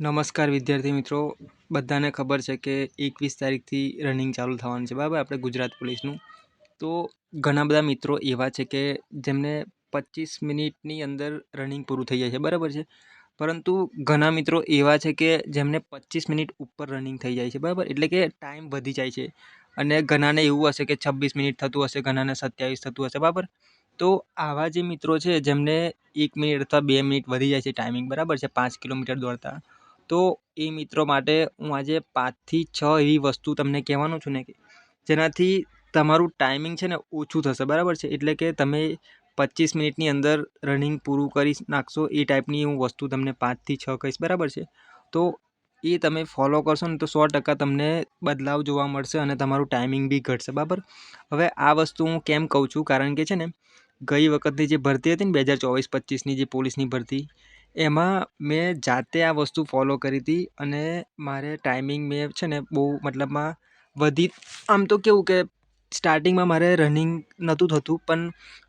નમસ્કાર વિદ્યાર્થી મિત્રો. બધાને ખબર છે કે એકવીસ તારીખથી રનિંગ ચાલુ થવાનું છે. બરાબર? આપણે ગુજરાત પોલીસનું. તો ઘણા બધા મિત્રો એવા છે કે જેમને પચીસ મિનિટની અંદર રનિંગ પૂરું થઈ જાય છે. બરાબર છે? પરંતુ ઘણા મિત્રો એવા છે કે જેમને પચીસ મિનિટ ઉપર રનિંગ થઈ જાય છે. બરાબર? એટલે કે ટાઈમ વધી જાય છે. અને ઘણાને એવું હશે કે છવ્વીસ મિનિટ થતું હશે, ઘણાને સત્યાવીસ થતું હશે. બરાબર? તો આવા જે મિત્રો છે જેમને એક મિનિટ અથવા બે મિનિટ વધી જાય છે ટાઈમિંગ બરાબર છે? પાંચ કિલોમીટર દોડતા. તો એ મિત્રો માટે હું આજે પાંચથી છ એવી વસ્તુ તમને કહેવાનો છું ને કે જેનાથી તમારું ટાઈમિંગ છે ને ઓછું થશે, બરાબર છે? એટલે કે તમે પચીસ મિનિટની અંદર રનિંગ પૂરું કરી નાખશો એ ટાઈપની હું વસ્તુ તમને પાંચથી છ કહીશ, બરાબર છે? તો એ તમે ફોલો કરશો ને તો સો ટકા તમને બદલાવ જોવા મળશે અને તમારું ટાઈમિંગ બી ઘટશે, બરાબર? હવે આ વસ્તુ હું કેમ કહું છું? કારણ કે છે ને ગઈ વખતની જે ભરતી હતી ને બે હજાર ચોવીસ પચીસની જે પોલીસની ભરતી એમાં મેં જાતે આ વસ્તુ ફોલો કરી હતી અને મારે ટાઈમિંગ મેં છે ને બહુ મતલબમાં વધી આમ તો કેવું કે સ્ટાર્ટિંગમાં મારે રનિંગ નહોતું થતું, પણ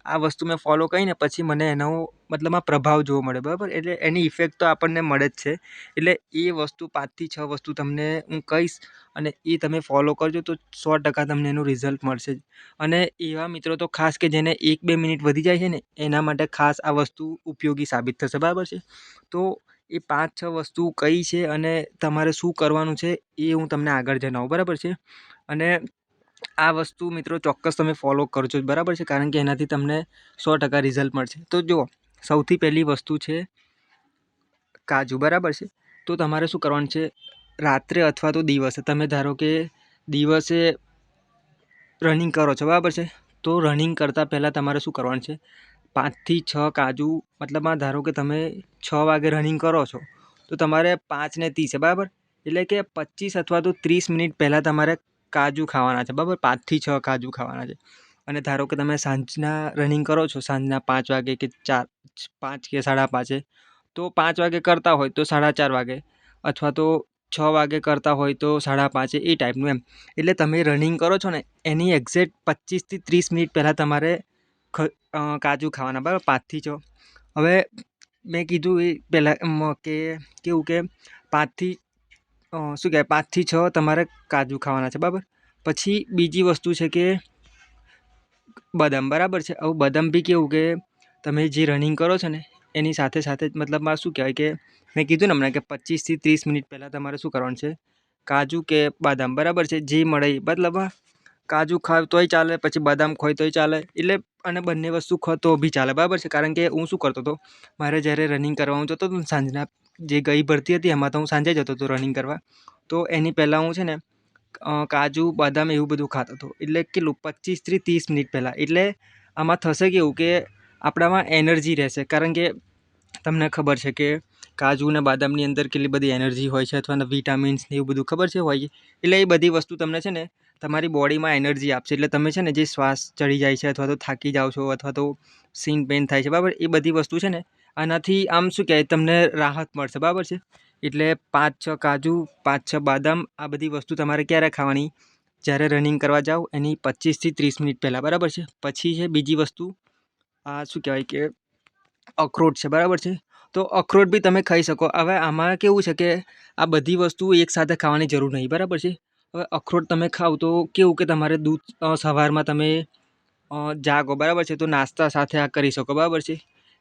આ વસ્તુ મેં ફોલો કરીને પછી મને એનો મતલબમાં પ્રભાવ જોવા મળે બરાબર? એટલે એની ઇફેક્ટ તો આપણને મળે જ છે. એટલે એ વસ્તુ પાંચથી છ વસ્તુ તમને હું કહીશ અને એ તમે ફોલો કરજો તો સો ટકા તમને એનું રિઝલ્ટ મળશે. જ અને એવા મિત્રો તો ખાસ કે જેને એક બે મિનિટ વધી જાય છે ને, એના માટે ખાસ આ વસ્તુ ઉપયોગી સાબિત થશે, બરાબર છે? તો એ પાંચ છ વસ્તુ કઈ છે અને તમારે શું કરવાનું છે એ હું તમને આગળ જણાવું, બરાબર છે? અને આ વસ્તુ મિત્રો ચોક્કસ તમે ફોલો કરજો, બરાબર છે? કારણ કે એનાથી તમને સો ટકા રિઝલ્ટ મળશે. તો જુઓ, સૌથી પહેલી વસ્તુ છે કાજુ, બરાબર છે? તો તમારે શું કરવાનું છે? રાત્રે અથવા તો દિવસે, તમે ધારો કે દિવસે રનિંગ કરો છો, બરાબર છે? તો રનિંગ કરતાં પહેલાં તમારે શું કરવાનું છે? પાંચથી છ કાજુ મતલબમાં ધારો કે તમે છ વાગે રનિંગ કરો છો, તો તમારે પાંચને ત્રીસે બરાબર? એટલે કે પચીસ અથવા તો ત્રીસ મિનિટ પહેલાં તમારે કાજુ ખાવાના છે. બરાબર, પાંચથી છ કાજુ ખાવાના છે. અને ધારો કે તમે સાંજના રનિંગ કરો છો, સાંજના પાંચ વાગે કે ચાર, પાંચ કે સાડા પાંચે, તો પાંચ વાગે કરતા હોય તો સાડા ચાર વાગે અથવા તો છ વાગે કરતા હોય તો સાડા પાંચે, એ ટાઈપનું એમ. એટલે તમે રનિંગ કરો છો ને, એની એક્ઝેક્ટ પચીસથી ત્રીસ મિનિટ પહેલાં તમારે કાજુ ખાવાના, બરાબર, પાંચથી છ. હવે મેં કીધું એ પહેલાં કે, કેવું કે પાંચથી શું કહેવાય, પાંચથી છ તમારે કાજુ ખાવાના છે, બરાબર? પછી બીજી વસ્તુ છે કે બદામ, બરાબર છે? હવે બદામ બી કેવું કે તમે જે રનિંગ કરો છો ને, એની સાથે સાથે મતલબમાં શું કહેવાય કે મેં કીધું ને હમણાં કે પચીસથી ત્રીસ મિનિટ પહેલાં તમારે શું કરવાનું છે, કાજુ કે બદામ, બરાબર છે? જે મળે એ મતલબમાં કાજુ ખાવ તોય ચાલે, પછી બદામ ખોય તોય ચાલે, એટલે અને બંને વસ્તુ ખો તો બી ચાલે, બરાબર છે? કારણ કે હું શું કરતો હતો, મારે જ્યારે રનિંગ કરવાનું જતો હતો ને સાંજના જે ગઈ ભરતી હતી એમાં તો હું સાંજે જતો હતો રનિંગ કરવા. તો એની પહેલાં હું છે ને કાજુ, બદામ એવું બધું ખાતો હતો. એટલે કેટલું? પચીસથી ત્રીસ મિનિટ પહેલાં. એટલે આમાં થશે કેવું કે આપણામાં એનર્જી રહેશે. કારણ કે તમને ખબર છે કે કાજુ અને બદામની અંદર કેટલી બધી એનર્જી હોય છે અથવા વિટામિન્સ ને એવું બધું ખબર છે હોય? એટલે એ બધી વસ્તુ તમને છે ને તમારી બોડીમાં એનર્જી આપશે. એટલે તમે છે ને જે શ્વાસ ચડી જાય છે અથવા તો થાકી જાઓ છો અથવા તો સીન પેન થાય છે, બરાબર? એ બધી વસ્તુ છે ને આનાથી આમ શું કહેવાય તમને રાહત મળશે, બરાબર છે? એટલે પાંચ છ કાજુ, પાંચ છ બદામ, આ બધી વસ્તુ તમારે ક્યારે ખાવાની? જ્યારે રનિંગ કરવા જાઓ, એની પચીસથી ત્રીસ મિનિટ પહેલાં, બરાબર છે? પછી છે બીજી વસ્તુ, આ શું કહેવાય કે, અખરોટ છે, બરાબર છે? તો અખરોટ બી તમે ખાઈ શકો. હવે આમાં કેવું છે કે, આ બધી વસ્તુ એકસાથે ખાવાની જરૂર નહીં, બરાબર છે? હવે અખરોટ તમે ખાવ તો કેવું કે તમારે દૂધ સવારમાં તમે જાગો, બરાબર છે? તો નાસ્તા સાથે આ કરી શકો, બરાબર છે?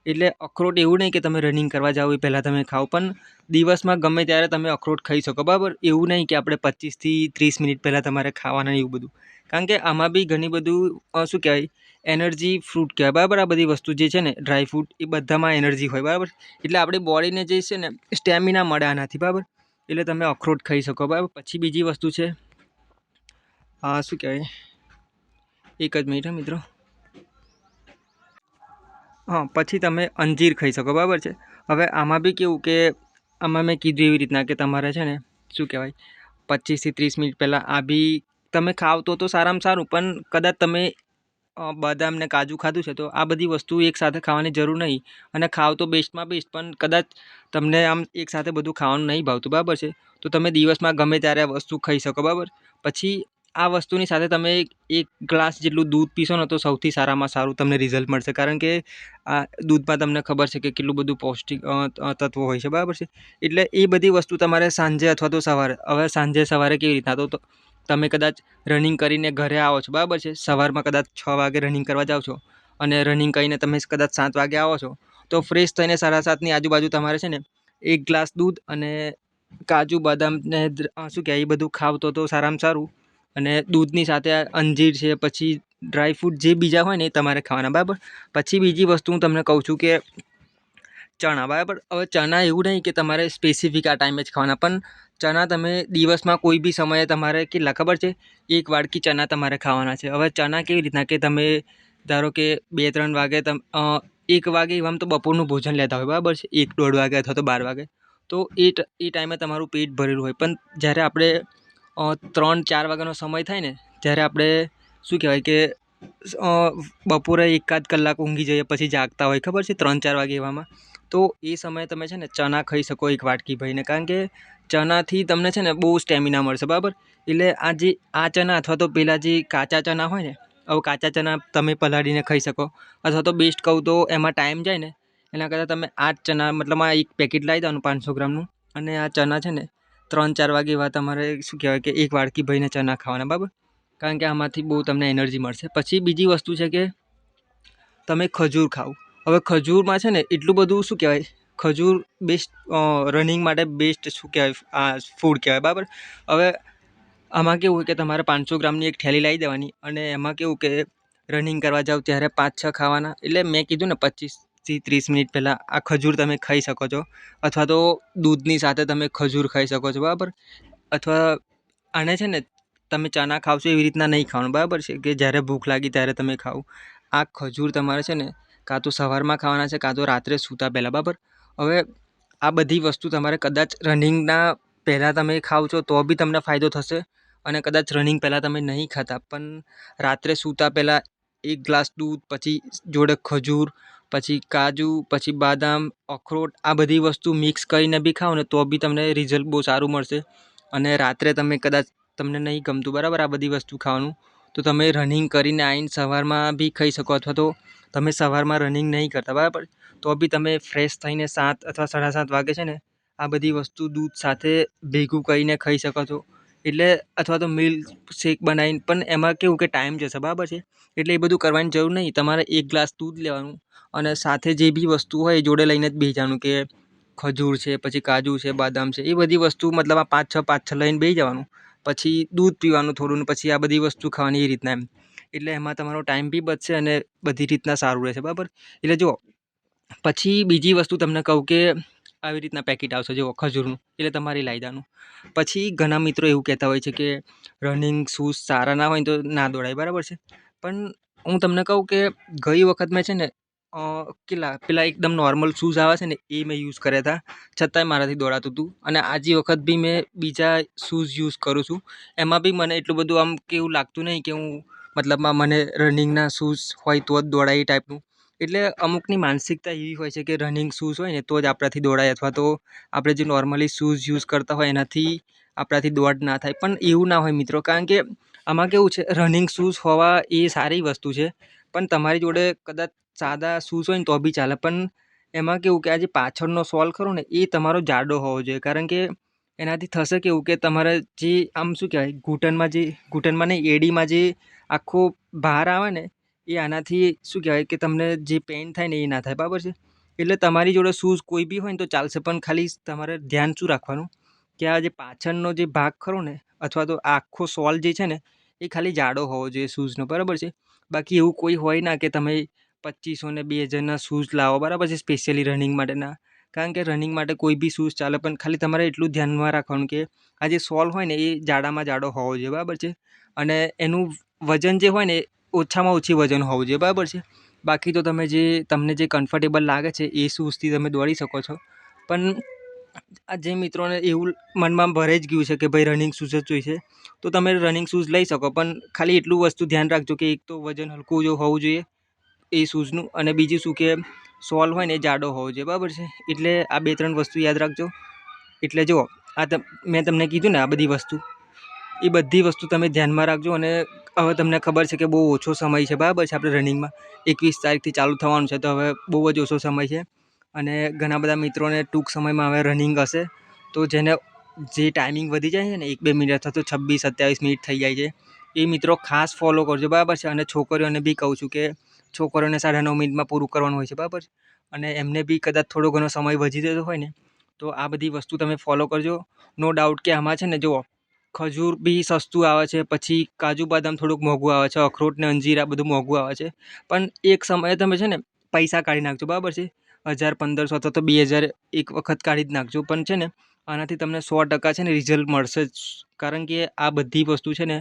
એટલે અખરોટ એવું નહીં કે તમે રનિંગ કરવા જાઓ એ પહેલાં તમે ખાઓ, પણ દિવસમાં ગમે ત્યારે તમે અખરોટ ખાઈ શકો. બરાબર? એવું નહીં કે આપણે પચીસથી ત્રીસ મિનિટ પહેલાં તમારે ખાવાના એવું બધું. કારણ કે આમાં બી ઘણી બધું શું કહેવાય એનર્જી ફ્રૂટ કહેવાય. બરાબર? આ બધી વસ્તુ જે છે ને ડ્રાય ફ્રૂટ એ બધામાં એનર્જી હોય. બરાબર? એટલે આપણી બોડીને જે છે ને સ્ટેમિના મળે આનાથી. બરાબર? એટલે તમે અખરોટ ખાઈ શકો. બરાબર? પછી બીજી વસ્તુ છે હા શું કહેવાય? એક જ મિનિટ મિત્રો. હા, પછી તમે અંજીર ખાઈ શકો, બરાબર છે? હવે આમાં બી કેવું કે આમાં મેં કીધું એવી રીતના કે તમારે છે ને, શું કહેવાય, પચીસથી ત્રીસ મિનિટ પહેલાં આ બી તમે ખાવ તો તો સારામાં સારું, પણ કદાચ તમે બદામ ને કાજુ ખાધું છે તો આ બધી વસ્તુ એકસાથે ખાવાની જરૂર નહીં અને ખાવ તો બેસ્ટમાં બેસ્ટ, પણ કદાચ તમને આમ એકસાથે બધું ખાવાનું નહીં ભાવતું, બરાબર છે? તો તમે દિવસમાં ગમે ત્યારે આ વસ્તુ ખાઈ શકો, બરાબર? પછી આ વસ્તુની સાથે તમે એક ગ્લાસ જેટલું દૂધ પીશો ને તો સૌથી સારામાં સારું તમને રિઝલ્ટ મળશે. કારણ કે આ દૂધમાં તમને ખબર છે કે કેટલું બધું પૌષ્ટિક તત્વો હોય છે. બરાબર છે? એટલે એ બધી વસ્તુ તમારે સાંજે અથવા તો સવારે, હવે સાંજે સવારે કેવી રીતના? તો તમે કદાચ રનિંગ કરીને ઘરે આવો છો. બરાબર છે? સવારમાં કદાચ છ વાગે રનિંગ કરવા જાઓ છો અને રનિંગ કરીને તમે કદાચ સાત વાગે આવો છો, તો ફ્રેશ થઈને સાડા સાતની આજુબાજુ તમારે છે ને એક ગ્લાસ દૂધ અને કાજુ, બદામ ને શું કહેવાય? એ બધું ખાવ તો સારામાં સારું. અને દૂધની સાથે અંજીર છે, પછી ડ્રાય ફ્રૂટ જે બીજા હોય ને એ તમારે ખાવાના, બરાબર? પછી બીજી વસ્તુ હું તમને કહું છું કે ચણા, બરાબર? હવે ચણા એવું નહીં કે તમારે સ્પેસિફિક આ ટાઈમે જ ખાવાના, પણ ચણા તમે દિવસમાં કોઈ બી સમયે તમારે કેટલા ખબર છે? એક વાડકી ચણા તમારે ખાવાના છે. હવે ચણા કેવી રીતના કે તમે ધારો કે બે ત્રણ વાગે તમ એક વાગે એવામ તો બપોરનું ભોજન લેતા હોય, બરાબર છે? એક દોઢ વાગે અથવા તો બાર વાગે. તો એ એ ટાઈમે તમારું પેટ ભરેલું હોય. પણ જ્યારે આપણે ત્રણ, ચાર વાગ્યાનો સમય થાય ને, ત્યારે આપણે શું કહેવાય કે બપોરે એકાદ કલાક ઊંઘી જઈએ, પછી જાગતા હોય, ખબર છે? ત્રણ, ચાર વાગે એવામાં. તો એ સમયે તમે છે ને ચણા ખાઈ શકો એક વાટકી ભરીને કારણ કે ચણાથી તમને છે ને, બહુ સ્ટેમિના મળશે, બરાબર? એટલે આ જે, આ ચણા અથવા તો પેલા જે કાચા ચણા હોય ને, હવે કાચા ચણા તમે પલાળીને ખાઈ શકો. અથવા તો બેસ્ટ કહું તો, એમાં ટાઈમ જાય ને, એના કરતાં તમે આ ચણા મતલબ આ એક પેકેટ લાવી દેવાનું પાંચસો ગ્રામનું, અને આ ચણા છે ને ત્રણ ચાર વાગે એવા તમારે શું કહેવાય કે, એક વાડકી ભરીને ચણા ખાવાના, બરાબર? કારણ કે આમાંથી બહુ તમને એનર્જી મળશે. પછી બીજી વસ્તુ છે કે, તમે ખજૂર ખાઓ હવે ખજૂરમાં છે ને, એટલું બધું શું કહેવાય? ખજૂર બેસ્ટ રનિંગ માટે બેસ્ટ શું કહેવાય? આ ફૂડ કહેવાય, બરાબર? હવે આમાં કેવું કે, તમારે પાંચસો ગ્રામની એક થેલી લાવી દેવાની અને એમાં કેવું કે રનિંગ કરવા જાઓ ત્યારે પાંચ છ ખાવાના. એટલે મેં કીધું ને પચીસથી ત્રીસ મિનિટ પહેલાં આ ખજૂર તમે ખાઈ શકો છો. અથવા તો દૂધની સાથે તમે ખજૂર ખાઈ શકો છો, બરાબર? અથવા આને છે ને, તમે ચણા ખાવશો એવી રીતના નહીં ખાવાનું, બરાબર છે? કે જ્યારે ભૂખ લાગી ત્યારે તમે ખાઓ. આ ખજૂર તમારે છે ને, કાં તો સવારમાં ખાવાના છે, કાં તો રાત્રે સૂતા પહેલાં, બરાબર? હવે આ બધી વસ્તુ તમારે કદાચ રનિંગના પહેલાં તમે ખાવ છો, તો બી તમને ફાયદો થશે અને કદાચ રનિંગ પહેલાં તમે નહીં ખાતા. પણ રાત્રે સૂતા પહેલાં એક ગ્લાસ દૂધ, પછી જોડે ખજૂર પછી કાજુ, પછી બાદામ, અખરોટ આ બધી વસ્તુ મિક્સ કરીને બી ખાઓ ને તો બી તમને રિઝલ્ટ બહુ સારું મળશે. અને રાત્રે તમે કદાચ તમને નહીં ગમતું બરાબર આ બધી વસ્તુ ખાવાનું, તો તમે રનિંગ કરીને આવીને સવારમાં બી ખાઈ શકો અથવા તો તમે સવારમાં રનિંગ નહીં કરતા બરાબર? તો બી તમે ફ્રેશ થઈને સાત અથવા સાડા સાત વાગે છે ને આ બધી વસ્તુ દૂધ સાથે ભેગું કરીને ખાઈ શકો છો. એટલે અથવા તો મિલ્ક શેક બનાવીને, પણ એમાં કેવું કે ટાઈમ જશે, બરાબર છે? એટલે એ બધું કરવાની જરૂર નહીં. તમારે એક ગ્લાસ દૂધ લેવાનું અને સાથે જે બી વસ્તુ હોય એ જોડે લઈને જ બેસી કે ખજૂર છે, પછી કાજુ છે, બાદામ છે, એ બધી વસ્તુ મતલબ આ પાંચ છ પાંચ છ લઈને બેસી જવાનું. પછી દૂધ પીવાનું થોડું ને પછી આ બધી વસ્તુ ખાવાની એ રીતના એમ. એટલે એમાં તમારો ટાઈમ બી બચશે અને બધી રીતના સારું રહેશે, બરાબર? એટલે જુઓ, પછી બીજી વસ્તુ તમને કહું કે આવી રીતના પેકેટ આવશે, જુઓ, ખજૂરનું, એટલે તમારે લાયદાનું. પછી ઘણા મિત્રો એવું કહેતા હોય છે કે રનિંગ શૂઝ સારા ના હોય તો ના દોડાય, બરાબર છે? પણ હું તમને કહું કે ગઈ વખત મેં છે ને કેટલા, પેલા એકદમ નોર્મલ શૂઝ આવે છે ને, એ મેં યુઝ કર્યા હતા છતાંય મારાથી દોડાતું હતું અને આજી વખત બી મેં બીજા શૂઝ યુઝ કરું છું. એમાં બી મને એટલું બધું આમ કેવું લાગતું નહીં કે હું મતલબમાં મને રનિંગના શૂઝ હોય તો જ દોડાય એ ટાઈપનું એટલે અમુકની માનસિકતા એવી હોય છે કે રનિંગ શૂઝ હોય ને, તો જ આપણાથી દોડાય અથવા તો આપણે જે નોર્મલી શૂઝ યુઝ કરતા હોય એનાથી આપણાથી દોડ ના થાય. પણ એવું ના હોય મિત્રો, કારણ કે આમાં કેવું છે રનિંગ શૂઝ હોવા એ સારી વસ્તુ છે, પણ તમારી જોડે કદાચ સાદા શૂઝ હોય ને તો બી ચાલે. પણ એમાં કેવું કે આ જે પાછળનો સોલ ખરો ને, એ તમારો જાડો હોવો જોઈએ. કારણ કે એનાથી થશે કેવું કે તમારે જે આમ શું કહેવાય, ઘૂંટણમાં જે, ઘૂંટણમાં નહીં, એડીમાં જે આખો ભાર આવે ને એ આનાથી શું કહેવાય કે તમને જે પેઇન થાય ને એ ના થાય, બરાબર છે? એટલે તમારી જોડે શૂઝ કોઈ બી હોય ને તો ચાલશે, પણ ખાલી તમારે ધ્યાન શું રાખવાનું? કે આ જે પાછળનો જે ભાગ ખરો ને, અથવા તો આખો સોલ જે છે ને, એ ખાલી જાડો હોવો જોઈએ શૂઝનો બરાબર છે? બાકી એવું કોઈ હોય ના કે તમે પચીસો ને બે હજારના શૂઝ લાવો, બરાબર છે? સ્પેશિયલી રનિંગ માટેના. કારણ કે રનિંગ માટે કોઈ બી શૂઝ ચાલે, પણ ખાલી તમારે એટલું ધ્યાનમાં રાખવાનું કે આ જે સોલ હોય ને, એ જાડામાં જાડો હોવો જોઈએ, બરાબર છે? અને એનું વજન જે હોય ને ઓછામાં ઓછી વજન હોવું જોઈએ, બરાબર છે? બાકી તો તમે જે, તમને જે કમ્ફર્ટેબલ લાગે છે એ શૂઝથી તમે દોડી શકો છો. પણ આ જે મિત્રોને એવું મનમાં ભરાઈ જ ગયું છે કે ભાઈ રનિંગ શૂઝ જ જોઈશે, તો તમે રનિંગ શૂઝ લઈ શકો, પણ ખાલી એટલું વસ્તુ ધ્યાન રાખજો કે એક તો વજન હલકું જો હોવું જોઈએ એ શૂઝનું અને બીજું શું કે સોલ હોય ને જાડો હોવો જોઈએ, બરાબર છે? એટલે આ બે ત્રણ વસ્તુ યાદ રાખજો. એટલે જુઓ, આ મેં તમને કીધું ને આ બધી વસ્તુ એ બધી વસ્તુ તમે ધ્યાનમાં રાખજો અને હવે તમને ખબર છે કે બહુ ઓછો સમય છે, બરાબર છે, આપણે રનિંગમાં. એકવીસ તારીખથી ચાલુ થવાનું છે, તો હવે બહુ જ ઓછો સમય છે. અને ઘણા બધા મિત્રોને ટૂંક સમયમાં હવે રનિંગ હશે, તો જેને જે ટાઈમિંગ વધી જાય છે ને, એક બે મિનિટ અથવા તો છવ્વીસ સત્યાવીસ મિનિટ થઈ જાય છે, એ મિત્રો ખાસ ફોલો કરજો, બરાબર છે. અને છોકરીઓને બી કહું છું કે છોકરીઓને સાડા નવ મિનિટમાં પૂરું કરવાનું હોય છે, બરાબર અને એમને બી કદાચ થોડો ઘણો સમય વધી જતો હોય ને, તો આ બધી વસ્તુ તમે ફોલો કરજો. નો ડાઉટ કે આમાં છે ને, જુઓ ખજૂર બી સસ્તું આવે છે, પછી કાજુ બદામ થોડુંક મોંઘું આવે છે, અખરોટ ને અંજીર બધું મોંઘું આવે છે. પણ એક સમયે તમે છે ને પૈસા કાઢી નાખજો, બરાબર છે? હજાર પંદરસો અથવા તો બે હજાર એક વખત કાઢી જ નાખજો, પણ છે ને આનાથી તમને સો ટકા છે ને રિઝલ્ટ મળશે જ. કારણ કે આ બધી વસ્તુ છે ને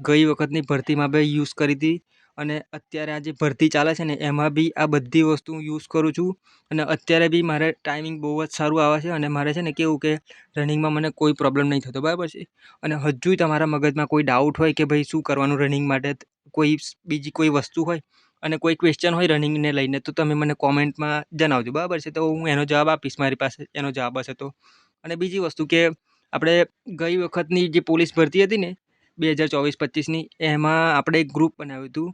ગઈ વખતની ભરતીમાં બે યુઝ કરી હતી. અને અત્યારે આ જે ભરતી ચાલે છે ને, એમાં બી આ બધી વસ્તુ હું યુઝ કરું છું. અને અત્યારે બી મારે ટાઈમિંગ બહુ જ સારું આવે છે અને મારે છે ને કેવું કે રનિંગમાં મને કોઈ પ્રોબ્લેમ નહીં થતો, બરાબર છે? અને હજુય તમારા મગજમાં કોઈ ડાઉટ હોય કે ભાઈ શું કરવાનું રનિંગ માટે, કોઈ બીજી કોઈ વસ્તુ હોય અને કોઈ ક્વેશ્ચન હોય રનિંગને લઈને, તો તમે મને કોમેન્ટમાં જણાવજો, બરાબર છે? તો હું એનો જવાબ આપીશ મારી પાસે, એનો જવાબ હશે તો. અને બીજી વસ્તુ કે આપણે ગઈ વખતની જે પોલીસ ભરતી હતી ને, બે હજાર ચોવીસ પચીસની એમાં આપણે એક ગ્રુપ બનાવ્યું હતું.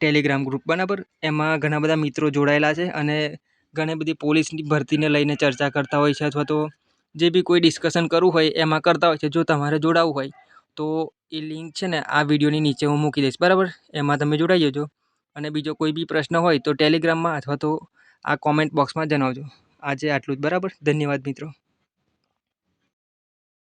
ટેલિગ્રામ ગ્રુપ બરાબર? એમાં ઘણા બધા મિત્રો જોડાયેલા છે અને ઘણી બધી પોલીસની ભરતીને લઈને ચર્ચા કરતા હોય છે અથવા તો જે બી કોઈ ડિસ્કશન કરવું હોય, એમાં કરતા હોય છે. જો તમારે જોડાવવું હોય, તો એ લિંક છે ને આ વિડીયોની નીચે હું મૂકી દઈશ, બરાબર? એમાં તમે જોડાઈ જજો. અને બીજો કોઈ બી પ્રશ્ન હોય, તો ટેલિગ્રામમાં અથવા તો આ કોમેન્ટ બોક્સમાં જણાવજો. આજે આટલું જ, બરાબર? ધન્યવાદ મિત્રો.